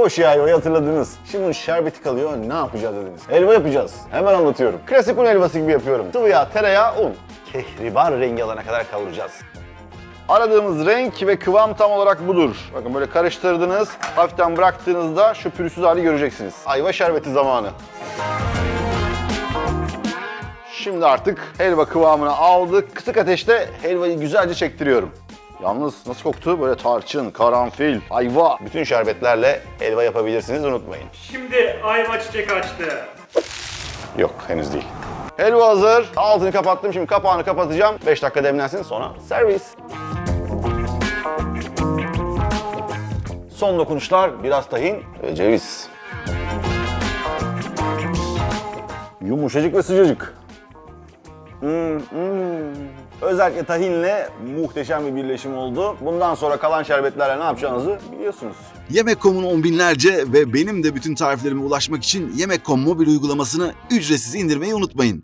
Hoş ya ayvayı hatırladınız. Şimdi bunun şerbeti kalıyor. Ne yapacağız dediniz? Helva yapacağız. Hemen anlatıyorum. Klasik un helvası gibi yapıyorum. Sıvı yağ, tereyağı, un. Kehribar rengi alana kadar kavuracağız. Aradığımız renk ve kıvam tam olarak budur. Bakın böyle karıştırdınız, hafiften bıraktığınızda şu pürüzsüz hali göreceksiniz. Ayva şerbeti zamanı. Şimdi artık helva kıvamını aldık. Kısık ateşte helvayı güzelce çektiriyorum. Yalnız nasıl koktu? Böyle tarçın, karanfil, ayva. Bütün şerbetlerle helva yapabilirsiniz unutmayın. Şimdi ayva çiçek açtı. Yok henüz değil. Helva hazır. Altını kapattım. Şimdi kapağını kapatacağım. 5 dakika demlensin sonra servis. Son dokunuşlar biraz tahin ve ceviz. Yumuşacık ve sıcacık. Hmm, hmm. Özellikle tahinle muhteşem bir birleşim oldu. Bundan sonra kalan şerbetlerle ne yapacağınızı biliyorsunuz. Yemek.com'un on binlerce ve benim de bütün tariflerime ulaşmak için Yemek.com mobil uygulamasını ücretsiz indirmeyi unutmayın.